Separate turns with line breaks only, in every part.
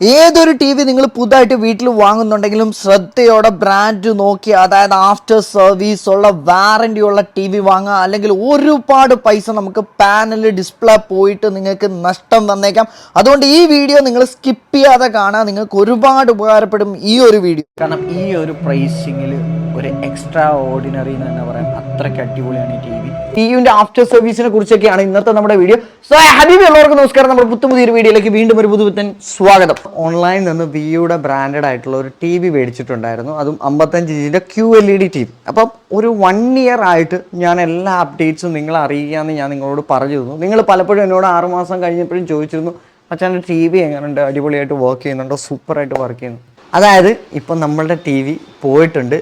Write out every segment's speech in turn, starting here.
ഏതൊരു T V നിങ്ങൾ പുതുതായിട്ട് വീട്ടിൽ വാങ്ങുന്നുണ്ടെങ്കിലും ശ്രദ്ധയോടെ ബ്രാൻഡ് നോക്കി അതായത് ആഫ്റ്റർ സർവീസ് ഉള്ള വാറണ്ടി ഉള്ള ടി വി വാങ്ങുക അല്ലെങ്കിൽ ഒരുപാട് പൈസ നമുക്ക് പാനൽ ഡിസ്പ്ലേ പോയിട്ട് നിങ്ങൾക്ക് നഷ്ടം വന്നേക്കാം. അതുകൊണ്ട് ഈ വീഡിയോ നിങ്ങൾ സ്കിപ്പ് ചെയ്യാതെ കാണാൻ നിങ്ങൾക്ക് ഒരുപാട് ഉപകാരപ്പെടും ഈ ഒരു വീഡിയോ
കാരണം ഈ ഒരു പ്രൈസിങ്ങിൽ ഒരു എക്സ്ട്രാ ഓർഡിനറി എന്ന് തന്നെ പറയാം. അത്രയ്ക്ക് അടിപൊളിയാണ് ഈ ടി വി ടിവിന്റെ ആഫ്റ്റർ സർവീസിനെ കുറിച്ചൊക്കെയാണ് ഇന്നത്തെ നമ്മുടെ വീഡിയോ സോ ഹബീബി എല്ലാവർക്കും നമസ്കാരം. നമ്മുടെ പുത്തു പുതിയൊരു വീഡിയോയിലേക്ക് വീണ്ടും ഒരു പുതുപുത്തൻ സ്വാഗതം. ഓൺലൈനിൽ നിന്ന് വിയുടെ ബ്രാൻഡഡ് ആയിട്ടുള്ള ഒരു ടി വി മേടിച്ചിട്ടുണ്ടായിരുന്നു. അതും അമ്പത്തഞ്ച് ഇഞ്ചിന്റെ Q L E D T V അപ്പം ഒരു വൺ ഇയർ ആയിട്ട് ഞാൻ എല്ലാ അപ്ഡേറ്റ്സും നിങ്ങളെ അറിയിക്കാമെന്ന് ഞാൻ നിങ്ങളോട് പറഞ്ഞു തന്നു നിങ്ങൾ പലപ്പോഴും എന്നോട് ആറുമാസം കഴിഞ്ഞപ്പോഴും ചോദിച്ചിരുന്നു അച്ഛന്റെ ടി വി എങ്ങനെയുണ്ട് അടിപൊളിയായിട്ട് വർക്ക് ചെയ്യുന്നുണ്ടോ? സൂപ്പറായിട്ട് വർക്ക് ചെയ്യുന്നു. അതായത് ഇപ്പം നമ്മളുടെ ടി വി പോയിട്ടുണ്ട്.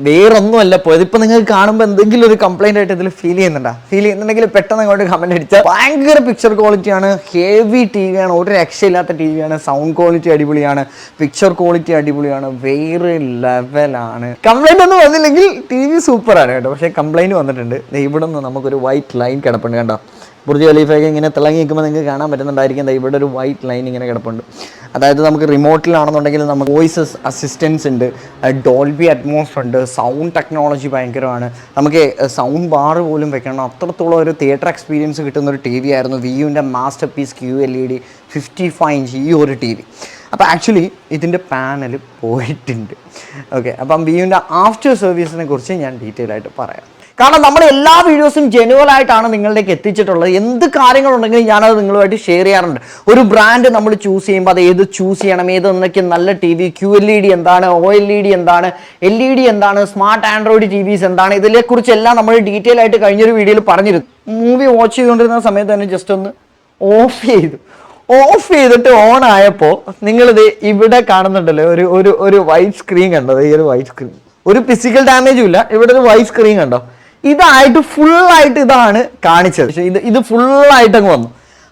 വേറൊന്നുമല്ല പോയത്. ഇപ്പൊ നിങ്ങൾക്ക് കാണുമ്പോൾ എന്തെങ്കിലും ഒരു കംപ്ലൈന്റ് ആയിട്ട് ഇതിൽ ഫീൽ ചെയ്യുന്നുണ്ടോ? ഫീൽ ചെയ്യുന്നുണ്ടെങ്കിൽ പെട്ടെന്ന് അങ്ങോട്ട് കമന്റ് അടിച്ചാൽ ഭയങ്കര പിക്ചർ ക്വാളിറ്റിയാണ് ഹെവി ടി വിയാണ് ഒരു രക്ഷയില്ലാത്ത ടി വിയാണ് സൗണ്ട് ക്വാളിറ്റി അടിപൊളിയാണ്. പിക്ചർ ക്വാളിറ്റി അടിപൊളിയാണ്. വേറെ ലെവലാണ് കംപ്ലൈന്റ് ഒന്നും വന്നില്ലെങ്കിൽ ടി വി സൂപ്പറാണ് കേട്ടോ. പക്ഷേ കംപ്ലൈന്റ് വന്നിട്ടുണ്ട്. ഇവിടെ നിന്ന് നമുക്കൊരു വൈറ്റ് ലൈൻ കിടപ്പുണ്ട് കണ്ടോ? ബുർജ് ഖലീഫയൊക്കെ ഇങ്ങനെ തിളങ്ങി നിൽക്കുമ്പോൾ നിങ്ങൾക്ക് കാണാൻ പറ്റുന്നുണ്ടായിരിക്കും. ഇവിടെ ഒരു വൈറ്റ് ലൈൻ ഇങ്ങനെ കിടപ്പുണ്ട്. അതായത് നമുക്ക് റിമോട്ടിലാണെന്നുണ്ടെങ്കിൽ നമുക്ക് വോയിസസ് അസിസ്റ്റൻസ് ഉണ്ട്. ഡോൾബി അറ്റ്മോസ് ഉണ്ട്. സൗണ്ട് ടെക്നോളജി ഭയങ്കരമാണ്. നമുക്ക് സൗണ്ട് ബാർ പോലും വെക്കണം. അത്രത്തോളം ഒരു തിയേറ്റർ എക്സ്പീരിയൻസ് കിട്ടുന്ന ഒരു ടി വി ആയിരുന്നു. വിയുവിന്റെ masterpiece Q L E D fifty five inch ഈ ഒരു ടി വി അപ്പോൾ ആക്ച്വലി ഇതിന്റെ പാനൽ പോയിട്ടുണ്ട്. ഓക്കെ അപ്പം വിയുവിന്റെ ആഫ്റ്റർ സർവീസിനെ കുറിച്ച് ഞാൻ ഡീറ്റെയിൽ ആയിട്ട് പറയാം. കാരണം നമ്മൾ എല്ലാ വീഡിയോസും ജെനുവൽ ആയിട്ടാണ് നിങ്ങളിലേക്ക് എത്തിച്ചിട്ടുള്ളത്. എന്ത് കാര്യങ്ങളുണ്ടെങ്കിലും ഞാനത് നിങ്ങളുമായിട്ട് ഷെയർ ചെയ്യാറുണ്ട്. ഒരു ബ്രാൻഡ് നമ്മൾ ചൂസ് ചെയ്യുമ്പോൾ അത് ഏത് ചൂസ് ചെയ്യണം? ഏത് എന്നൊക്കെ നല്ല T V Q L E D എന്താണ്? ഒ എൽ ഇ ഡി എന്താണ്? എൽ ഇ ഡി എന്താണ്? സ്മാർട്ട് ആൻഡ്രോയിഡ് ടി വിസ് എന്താണ്? ഇതിനെക്കുറിച്ചെല്ലാം നമ്മൾ ഡീറ്റെയിൽ ആയിട്ട് കഴിഞ്ഞൊരു വീഡിയോയിൽ പറഞ്ഞിരുന്നു. മൂവി വാച്ച് ചെയ്തുകൊണ്ടിരുന്ന സമയത്ത് തന്നെ ജസ്റ്റ് ഒന്ന് ഓഫ് ചെയ്തു. ഓഫ് ചെയ്തിട്ട് ഓൺ ആയപ്പോൾ നിങ്ങളിത് ഇവിടെ കാണുന്നുണ്ടല്ലോ. ഒരു ഒരു ഒരു വൈറ്റ് സ്ക്രീൻ കണ്ടോ? ഈ ഒരു വൈറ്റ് സ്ക്രീൻ ഒരു ഫിസിക്കൽ ഡാമേജും ഇല്ല. ഇവിടെ ഒരു വൈറ്റ് സ്ക്രീൻ കണ്ടോ? ഇതായിട്ട് ഫുള്ളായിട്ട് ഇതാണ് കാണിച്ചത്. പക്ഷേ ഇത് ഇത് ഫുള്ളായിട്ട് അങ്ങ് വന്നു.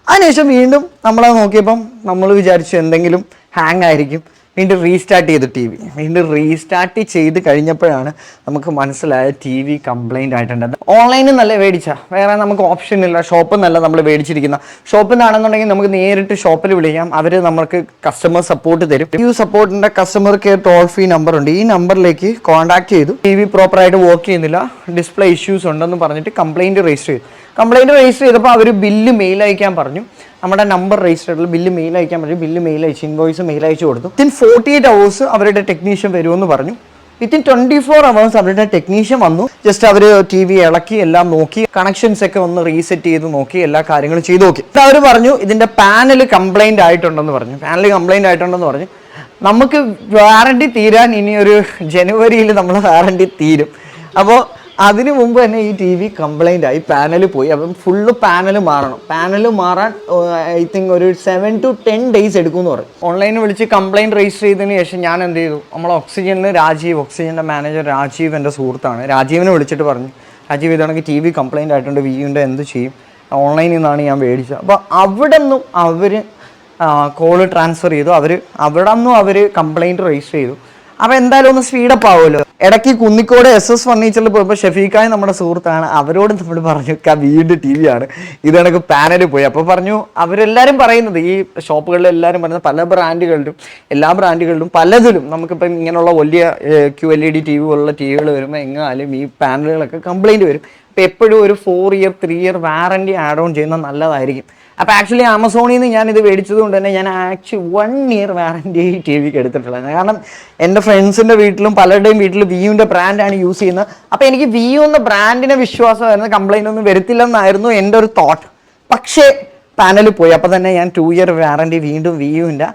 അതിനുശേഷം വീണ്ടും നമ്മളത് നോക്കിയപ്പം നമ്മൾ വിചാരിച്ചു എന്തെങ്കിലും ഹാങ് ആയിരിക്കും. വീണ്ടും റീസ്റ്റാർട്ട് ചെയ്തു ടി വി വീണ്ടും റീസ്റ്റാർട്ട് ചെയ്ത് കഴിഞ്ഞപ്പോഴാണ് നമുക്ക് മനസ്സിലായ ടി വി കംപ്ലൈന്റ് ആയിട്ടുണ്ട്. ഓൺലൈനിൽ നല്ല മേടിച്ച? വേറെ നമുക്ക് ഓപ്ഷൻ ഇല്ല. ഷോപ്പിൽ നിന്നല്ല നമ്മൾ മേടിച്ചിരിക്കുന്ന. ഷോപ്പിൽ നിന്നാണെന്നുണ്ടെങ്കിൽ നമുക്ക് നേരിട്ട് ഷോപ്പിൽ വിളിക്കാം. അവർ നമുക്ക് കസ്റ്റമർ സപ്പോർട്ട് തരും. ഈ സപ്പോർട്ടിന്റെ customer care toll free number ഉണ്ട്. ഈ നമ്പറിലേക്ക് കോൺടാക്ട് ചെയ്തു. ടി വി പ്രോപ്പറായിട്ട് വർക്ക് ചെയ്യുന്നില്ല. ഡിസ്പ്ലേ ഇഷ്യൂസ് ഉണ്ടെന്ന് പറഞ്ഞിട്ട് കംപ്ലൈന്റ് രജിസ്റ്റർ ചെയ്തു. കംപ്ലൈന്റ് രജിസ്റ്റർ ചെയ്തപ്പോൾ അവർ ബില്ല് മെയിൽ അയക്കാൻ പറഞ്ഞു. നമ്മുടെ നമ്പർ ചെയ്തിട്ടുള്ള ബില്ല് മെയിൽ അയക്കാൻ പറ്റും. ബില്ല് മെയിൽ അയച്ച് ഇൻവോയ്സ് മെയിൽ അയച്ചു കൊടുത്തു. വിത്തിൻ ഫോർട്ടി എയ്റ്റ് അവേഴ്സ് അവരുടെ ടെക്നീഷ്യൻ വരുമെന്ന് പറഞ്ഞു. വിത്തിൻ ട്വന്റി ഫോർ അവേഴ്സ് അവരുടെ ടെക്നീഷ്യൻ വന്നു. ജസ്റ്റ് അവർ ടി വി ഇളക്കി എല്ലാം നോക്കി കണക്ഷൻസ് ഒക്കെ ഒന്ന് റീസെറ്റ് ചെയ്ത് നോക്കി എല്ലാ കാര്യങ്ങളും ചെയ്ത് നോക്കി. അവർ പറഞ്ഞു ഇതിന്റെ പാനൽ കംപ്ലൈന്റ് ആയിട്ടുണ്ടെന്ന് പറഞ്ഞു. പാനൽ കംപ്ലൈന്റ് ആയിട്ടുണ്ടെന്ന് പറഞ്ഞു. നമുക്ക് വാറണ്ടി തീരാൻ ഇനി ഒരു ജനുവരിയിൽ നമ്മൾ വാറണ്ടി തീരും. അപ്പോൾ അതിനു മുമ്പ് തന്നെ ഈ ടി വി കംപ്ലൈന്റ് ആയി പാനൽ പോയി. അപ്പം ഫുള്ള് പാനൽ മാറണം. പാനൽ മാറാൻ ഐ തിങ്ക് ഒരു സെവൻ ടു ടെൻ ഡേയ്സ് എടുക്കുമെന്ന് പറയും. ഓൺലൈനിൽ വിളിച്ച് കംപ്ലൈന്റ് രജിസ്റ്റർ ചെയ്തതിന് ശേഷം ഞാൻ എന്ത് ചെയ്തു? നമ്മൾ ഓക്സിജനിൽ രാജീവ് ഓക്സിജന്റെ മാനേജർ രാജീവ് എന്റെ സുഹൃത്താണ്. രാജീവിനെ വിളിച്ചിട്ട് പറഞ്ഞു. രാജീവ് ഇതാണെങ്കിൽ ടി വി കംപ്ലൈന്റ് ആയിട്ടുണ്ട് വിയുന്റെ എന്ത് ചെയ്യും? ഓൺലൈനിൽ നിന്നാണ് ഞാൻ മേടിച്ചത്. അപ്പോൾ അവിടെ നിന്നും അവർ കോൾ ട്രാൻസ്ഫർ ചെയ്തു. അവർ അവിടെ നിന്നും അവർ കംപ്ലൈന്റ് രജിസ്റ്റർ ചെയ്തു. അപ്പോൾ എന്തായാലും ഒന്ന് സ്പീഡപ്പ് ആവുമല്ലോ. ഇടയ്ക്ക് കുന്നിക്കോട് എസ് എസ് ഫർണിച്ചറിൽ പോയപ്പോൾ ഷഫീഖായ നമ്മുടെ സുഹൃത്താണ് അവരോട് നമ്മൾ പറഞ്ഞു വീട് ടി വി ആണ്. ഇത് കണക്ക് പാനലിൽ പോയി. അപ്പോൾ പറഞ്ഞു അവരെല്ലാവരും പറയുന്നത് ഈ ഷോപ്പുകളിൽ എല്ലാവരും പറയുന്നത് പല ബ്രാൻഡുകളിലും എല്ലാ ബ്രാൻഡുകളിലും പലതിലും നമുക്കിപ്പം ഇങ്ങനെയുള്ള വലിയ Q L E D T V പോലുള്ള ടി വികൾ വരുമ്പോൾ എങ്ങാലും ഈ പാനലുകളൊക്കെ കംപ്ലൈന്റ് വരും. അപ്പോൾ എപ്പോഴും ഒരു four year three year warranty add on ചെയ്യുന്നത് നല്ലതായിരിക്കും. അപ്പോൾ ആക്ച്വലി ആമസോണിൽ നിന്ന് ഞാൻ ഇത് മേടിച്ചത് കൊണ്ട് തന്നെ ഞാൻ actually one year warranty T വിക്ക് എടുത്തിട്ടുള്ളത് കാരണം എന്റെ ഫ്രണ്ട്സിന്റെ വീട്ടിലും പലരുടെയും വീട്ടിലും വിയുവിന്റെ ബ്രാൻഡാണ് യൂസ് ചെയ്യുന്നത്. അപ്പോൾ എനിക്ക് വിയു എന്ന ബ്രാൻഡിനെ വിശ്വാസമായിരുന്നു കംപ്ലൈന്റ് ഒന്നും വരത്തില്ലെന്നായിരുന്നു എന്റെ ഒരു തോട്ട് പക്ഷേ പാനലിൽ പോയി. അപ്പോൾ തന്നെ ഞാൻ ടു ഇയർ വാറന്റി വീണ്ടും വിയുവിന്റെ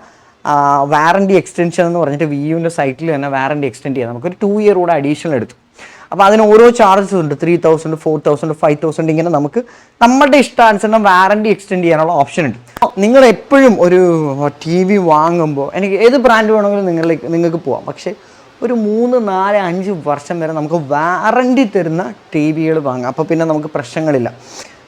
വാറന്റി എക്സ്റ്റൻഷൻ എന്ന് പറഞ്ഞിട്ട് വിയുവിന്റെ സൈറ്റിൽ തന്നെ വാറന്റി എക്സ്റ്റെൻഡ് ചെയ്യാം. നമുക്കൊരു ടു ഇയർ കൂടെ അഡീഷണൽ എടുത്തു. അപ്പോൾ അതിന് ഓരോ ചാർജസ് ഉണ്ട്. Three thousand four thousand five thousand ഇങ്ങനെ നമുക്ക് നമ്മുടെ ഇഷ്ടാനുസരണം വാറണ്ടി എക്സ്റ്റെൻഡ് ചെയ്യാനുള്ള ഓപ്ഷൻ ഉണ്ട്. നിങ്ങൾ എപ്പോഴും ഒരു ടി വി വാങ്ങുമ്പോൾ എനിക്ക് ഏത് ബ്രാൻഡ് വേണമെങ്കിലും നിങ്ങളിലേക്ക് നിങ്ങൾക്ക് പോവാം. പക്ഷേ ഒരു മൂന്ന് നാല് അഞ്ച് വർഷം വരെ നമുക്ക് വാറണ്ടി തരുന്ന ടി വികൾ വാങ്ങാം. അപ്പോൾ പിന്നെ നമുക്ക് പ്രശ്നങ്ങളില്ല.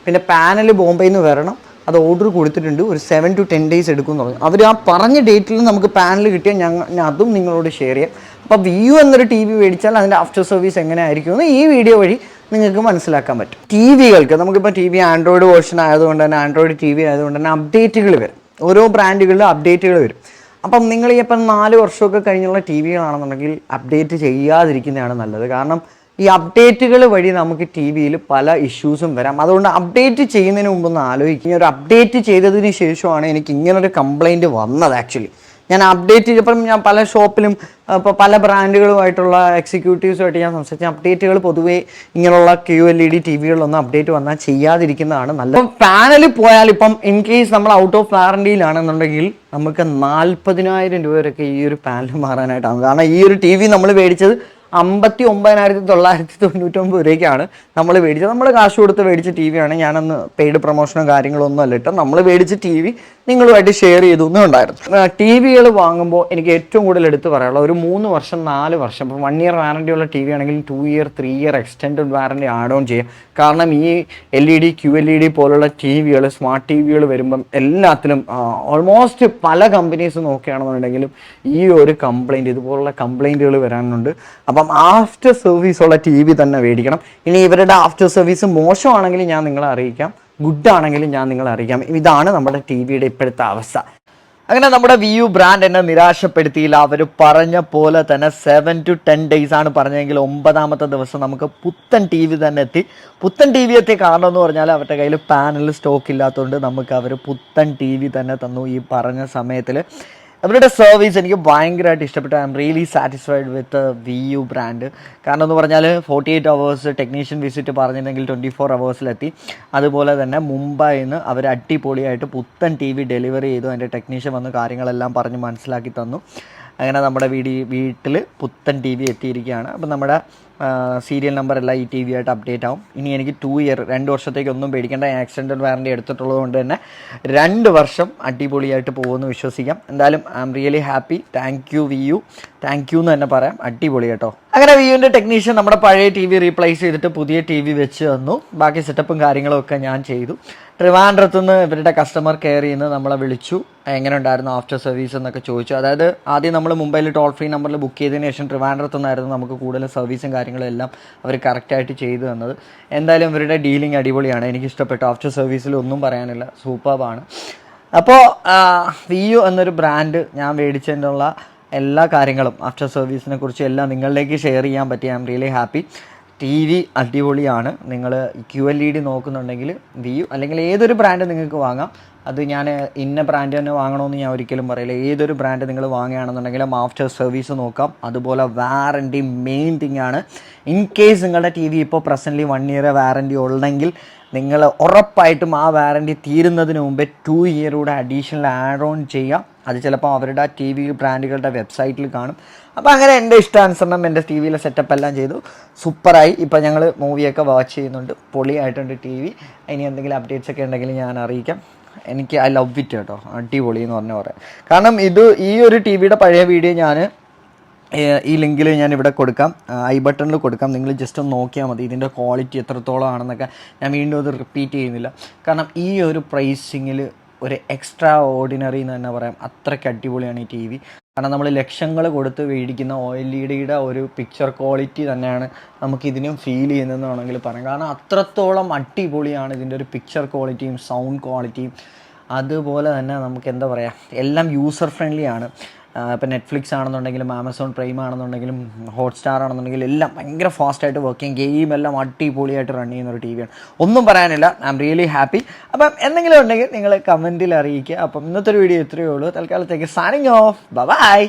പിന്നെ പാനൽ ബോംബെയിൽ നിന്ന് വരണം. അത് ഓർഡർ കൊടുത്തിട്ടുണ്ട്. ഒരു സെവൻ ടു ടെൻ ഡേയ്സ് എടുക്കും എന്ന് പറഞ്ഞു. അവർ ആ പറഞ്ഞ ഡേറ്റിൽ നമുക്ക് പാനൽ കിട്ടിയാൽ ഞാൻ അതും നിങ്ങളോട് ഷെയർ ചെയ്യാം. അപ്പോൾ വ്യൂ എന്നൊരു ടി വി മേടിച്ചാൽ അതിന്റെ ആഫ്റ്റർ സർവീസ് എങ്ങനെ ആയിരിക്കും എന്ന് ഈ വീഡിയോ വഴി നിങ്ങൾക്ക് മനസ്സിലാക്കാൻ പറ്റും. ടി വികൾക്ക് നമുക്കിപ്പോൾ ടി വി ആൻഡ്രോയിഡ് വേർഷൻ ആയതുകൊണ്ട് തന്നെ ആൻഡ്രോയിഡ് ടി വി ആയതുകൊണ്ട് തന്നെ അപ്ഡേറ്റുകൾ വരും. ഓരോ ബ്രാൻഡുകളിലും അപ്ഡേറ്റുകൾ വരും. അപ്പം നിങ്ങൾ ഇപ്പം നാല് വർഷമൊക്കെ കഴിഞ്ഞുള്ള ടി വികളാണെന്നുണ്ടെങ്കിൽ അപ്ഡേറ്റ് ചെയ്യാതിരിക്കുന്നതാണ് നല്ലത്. കാരണം ഈ അപ്ഡേറ്റുകൾ വഴി നമുക്ക് ടി വിയിൽ പല ഇഷ്യൂസും വരാം. അതുകൊണ്ട് അപ്ഡേറ്റ് ചെയ്യുന്നതിന് മുമ്പ് ഒന്ന് ആലോചിക്കുക ഒരു അപ്ഡേറ്റ് ചെയ്തതിന് ശേഷമാണ് എനിക്ക് ഇങ്ങനൊരു കംപ്ലൈന്റ് വന്നത് ആക്ച്വലി ഞാൻ അപ്ഡേറ്റ് ചെയ്തപ്പം ഞാൻ പല ഷോപ്പിലും ഇപ്പോൾ പല ബ്രാൻഡുകളുമായിട്ടുള്ള എക്സിക്യൂട്ടീവ്സുമായിട്ട് ഞാൻ സംസാരിച്ച അപ്ഡേറ്റുകൾ പൊതുവേ ഇങ്ങനെയുള്ള Q L E D T വികളിലൊന്നും update വന്നാൽ ചെയ്യാതിരിക്കുന്നതാണ് നല്ലത്. പാനലിൽ പോയാൽ ഇപ്പം ഇൻ കേസ് നമ്മൾ ഔട്ട് ഓഫ് വാറണ്ടിയിലാണെന്നുണ്ടെങ്കിൽ നമുക്ക് നാൽപ്പതിനായിരം രൂപ വരെയൊക്കെ ഈ ഒരു പാനൽ മാറാനായിട്ടാണ് കാരണം ഈ ഒരു ടി വി നമ്മൾ മേടിച്ചത് അമ്പത്തി ഒമ്പതിനായിരത്തി തൊള്ളായിരത്തി തൊണ്ണൂറ്റൊമ്പത് രൂപയ്ക്കാണ് നമ്മൾ മേടിച്ചത്. നമ്മൾ കാശ് കൊടുത്ത് മേടിച്ച ടി വിയാണ് ഞാനന്ന് പെയ്ഡ് പ്രൊമോഷനോ കാര്യങ്ങളോ ഒന്നും അല്ല ഇട്ടോ നമ്മൾ മേടിച്ച ടി വി നിങ്ങളുമായിട്ട് ഷെയർ ചെയ്തു ഒന്നും ഉണ്ടായിരുന്നു ടി വികൾ വാങ്ങുമ്പോൾ എനിക്ക് ഏറ്റവും കൂടുതൽ എടുത്ത് പറയാനുള്ള ഒരു മൂന്ന് വർഷം നാല് വർഷം ഇപ്പോൾ വൺ ഇയർ വാറണ്ടി ഉള്ള ടി വി ആണെങ്കിൽ two year three year extended warranty add on ചെയ്യാം. കാരണം ഈ L E D Q L E D പോലുള്ള ടി വികൾ സ്മാർട്ട് ടി വികൾ വരുമ്പം എല്ലാത്തിലും ഓൾമോസ്റ്റ് പല കമ്പനീസ് നോക്കുകയാണെന്നുണ്ടെങ്കിലും ഈ ഒരു കംപ്ലൈന്റ് ഇതുപോലുള്ള കംപ്ലൈന്റുകൾ വരാനുണ്ട്. അപ്പം ആഫ്റ്റർ സർവീസ് ഉള്ള ടി വി തന്നെ മേടിക്കണം. ഇനി ഇവരുടെ ആഫ്റ്റർ സർവീസ് മോശമാണെങ്കിൽ ഞാൻ നിങ്ങളെ അറിയിക്കാം. ഗുഡ് ആണെങ്കിലും ഞാൻ നിങ്ങളെ അറിയിക്കാം. ഇതാണ് നമ്മുടെ ടി വിയുടെ ഇപ്പോഴത്തെ അവസ്ഥ.
അങ്ങനെ നമ്മുടെ വി യു ബ്രാൻഡ് എന്നെ നിരാശപ്പെടുത്തിയില്ല. അവർ പറഞ്ഞ പോലെ തന്നെ സെവൻ ടു ടെൻ ഡേയ്സ് ആണ് പറഞ്ഞതെങ്കിൽ ഒമ്പതാമത്തെ ദിവസം നമുക്ക് പുത്തൻ ടി വി തന്നെ എത്തി. പുത്തൻ ടി വി എത്തിയ കാരണം എന്ന് പറഞ്ഞാൽ അവരുടെ കയ്യിൽ പാനൽ സ്റ്റോക്ക് ഇല്ലാത്തതുകൊണ്ട് നമുക്ക് അവർ പുത്തൻ ടി വി തന്നെ തന്നു ഈ പറഞ്ഞ സമയത്തിൽ അവരുടെ സർവീസ് എനിക്ക് ഭയങ്കരമായിട്ട് ഇഷ്ടപ്പെട്ടു. I'm really satisfied with V U brand കാരണം എന്ന് പറഞ്ഞാൽ forty eight hours technician visit പറഞ്ഞിട്ടുണ്ടെങ്കിൽ ട്വന്റി ഫോർ അവേഴ്സിലെത്തി അതുപോലെ തന്നെ മുംബൈയിൽ നിന്ന് അവർ അടിപൊളിയായിട്ട് പുത്തൻ ടി വി ഡെലിവറി ചെയ്തു. അതിന്റെ ടെക്നീഷ്യൻ വന്ന് കാര്യങ്ങളെല്ലാം പറഞ്ഞ് മനസ്സിലാക്കി തന്നു. അങ്ങനെ നമ്മുടെ വീടി വീട്ടിൽ പുത്തൻ ടി വി എത്തിയിരിക്കുകയാണ്. അപ്പം നമ്മുടെ സീരിയൽ നമ്പർ എല്ലാം ഈ ടി വി ആയിട്ട് അപ്ഡേറ്റ് ആവും. ഇനി എനിക്ക് ടു ഇയർ രണ്ട് വർഷത്തേക്ക് ഒന്നും പേടിക്കേണ്ട ആക്സിഡന്റ് വാറണ്ടി എടുത്തിട്ടുള്ളത് കൊണ്ട് തന്നെ രണ്ട് വർഷം അടിപൊളിയായിട്ട് പോകുമെന്ന് വിശ്വസിക്കാം. എന്തായാലും I'm really happy thank you V U thank you എന്ന് തന്നെ പറയാം. അടിപൊളി കേട്ടോ. അങ്ങനെ വി യുവിന്റെ ടെക്നീഷ്യൻ നമ്മുടെ പഴയ ടി വി റീപ്ലേസ് ചെയ്തിട്ട് പുതിയ ടി വി വെച്ച് തന്നു. ബാക്കി സെറ്റപ്പും കാര്യങ്ങളും ഒക്കെ ഞാൻ ചെയ്തു. ട്രിവാൻഡ്രത്ത് നിന്ന് ഇവരുടെ കസ്റ്റമർ കെയർ ചെയ്യുന്ന നമ്മളെ വിളിച്ചു. എങ്ങനെ ഉണ്ടായിരുന്നു ആഫ്റ്റർ സർവീസ് എന്നൊക്കെ ചോദിച്ചു. അതായത് ആദ്യം നമ്മൾ മുംബൈയിൽ ടോൾ ഫ്രീ നമ്പറിൽ ബുക്ക് ചെയ്തതിന് ശേഷം ട്രിവാൻഡ്രത്ത് നിന്നായിരുന്നു നമുക്ക് കൂടുതൽ സർവീസും കാര്യങ്ങളും എല്ലാം അവർ കറക്റ്റായിട്ട് ചെയ്തു തന്നത്. എന്തായാലും ഇവരുടെ ഡീലിംഗ് അടിപൊളിയാണ്. എനിക്ക് ഇഷ്ടപ്പെട്ടു ആഫ്റ്റർ സർവീസിൽ ഒന്നും പറയാനില്ല. സൂപ്പർബാണ് അപ്പോൾ വിയു എന്നൊരു ബ്രാൻഡ് ഞാൻ മേടിച്ചതിനുള്ള എല്ലാ കാര്യങ്ങളും ആഫ്റ്റർ സർവീസിനെ കുറിച്ച് എല്ലാം നിങ്ങളിലേക്ക് ഷെയർ ചെയ്യാൻ പറ്റി I'm really happy T V അടിപൊളിയാണ്. നിങ്ങൾ ക്യു എൽ ഇ ഡി നോക്കുന്നുണ്ടെങ്കിൽ വിയു അല്ലെങ്കിൽ ഏതൊരു ബ്രാൻഡ് നിങ്ങൾക്ക് വാങ്ങാം. അത് ഞാൻ ഇന്ന ബ്രാൻഡ് തന്നെ വാങ്ങണമെന്ന് ഞാൻ ഒരിക്കലും പറയില്ല. ഏതൊരു ബ്രാൻഡ് നിങ്ങൾ വാങ്ങുകയാണെന്നുണ്ടെങ്കിലും ആഫ്റ്റർ സർവീസ് നോക്കാം. അതുപോലെ വാറന്റി മെയിൻ തിങ് ആണ്. ഇൻ കേസ് നിങ്ങളുടെ ടി വി ഇപ്പോൾ പ്രസന്റ്ലി വൺ ഇയർ വാറന്റി ഉള്ളെങ്കിൽ നിങ്ങൾ ഉറപ്പായിട്ടും ആ വാറന്റി തീരുന്നതിന് മുമ്പേ ടു ഇയറൂടെ അഡീഷണൽ ആഡ് ഓൺ ചെയ്യാം. അത് ചിലപ്പോൾ അവരുടെ ടി വി ബ്രാൻഡുകളുടെ വെബ്സൈറ്റിൽ കാണും. അപ്പോൾ അങ്ങനെ എന്റെ ഇഷ്ടാനുസരണം എന്റെ ടി വിയിലെ സെറ്റപ്പ് എല്ലാം ചെയ്തു. സൂപ്പറായി ഇപ്പോൾ ഞങ്ങൾ മൂവിയൊക്കെ വാച്ച് ചെയ്യുന്നുണ്ട്. പൊളിയായിട്ടുണ്ട് ടി വി ഇനി എന്തെങ്കിലും അപ്ഡേറ്റ്സ് ഒക്കെ ഉണ്ടെങ്കിൽ ഞാൻ അറിയിക്കാം. എനിക്ക് ഐ ലവ് ഇറ്റ് കേട്ടോ. അടിപൊളി എന്ന് പറഞ്ഞ പറയാം. കാരണം ഇത് ഈ ഒരു ടി വിയുടെ പഴയ വീഡിയോ ഞാൻ ഈ ലിങ്കിൽ ഞാൻ ഇവിടെ കൊടുക്കാം. ഐ ബട്ടണിൽ കൊടുക്കാം. നിങ്ങൾ ജസ്റ്റ് ഒന്ന് നോക്കിയാൽ മതി. ഇതിന്റെ ക്വാളിറ്റി എത്രത്തോളം ആണെന്നൊക്കെ ഞാൻ വീണ്ടും അത് റിപ്പീറ്റ് ചെയ്യുന്നില്ല. കാരണം ഈ ഒരു പ്രൈസിങ്ങിൽ ഒരു എക്സ്ട്രാ ഓർഡിനറി എന്ന് തന്നെ പറയാം. അത്രയ്ക്ക് അടിപൊളിയാണ് ഈ ടി വി. കാരണം നമ്മൾ ലക്ഷങ്ങൾ കൊടുത്ത് മേടിക്കുന്ന ഇ ഡിയുടെ ഒരു പിക്ചർ ക്വാളിറ്റി തന്നെയാണ് നമുക്ക് ഇതിനും ഫീൽ ചെയ്യുന്നതെന്ന് വേണമെങ്കിൽ പറയാം. കാരണം അത്രത്തോളം അടിപൊളിയാണ് ഇതിന്റെ ഒരു പിക്ചർ ക്വാളിറ്റിയും സൗണ്ട് ക്വാളിറ്റിയും അതുപോലെ തന്നെ നമുക്ക് എന്താ പറയുക എല്ലാം യൂസർ ഫ്രണ്ട്ലി ആണ്. ഇപ്പം നെറ്റ്ഫ്ലിക്സ് ആണെന്നുണ്ടെങ്കിലും ആമസോൺ പ്രൈം ആണെന്നുണ്ടെങ്കിലും ഹോട്ട്സ്റ്റാർ ആണെന്നുണ്ടെങ്കിലും എല്ലാം ഭയങ്കര ഫാസ്റ്റായിട്ട് വർക്ക് ചെയ്യും. ഗെയിം എല്ലാം അടിപൊളിയായിട്ട് റൺ ചെയ്യുന്ന ഒരു ടി വിയാണ് ഒന്നും പറയാനില്ല. ഐ ആം റിയലി ഹാപ്പി അപ്പം എന്തെങ്കിലും ഉണ്ടെങ്കിൽ നിങ്ങൾ കമന്റിൽ അറിയിക്കുക. അപ്പം ഇന്നത്തെ ഒരു വീഡിയോ ഇത്രയേ ഉള്ളൂ. തൽക്കാലത്തേക്ക് സാനിങ് ഓഫ് ബൈ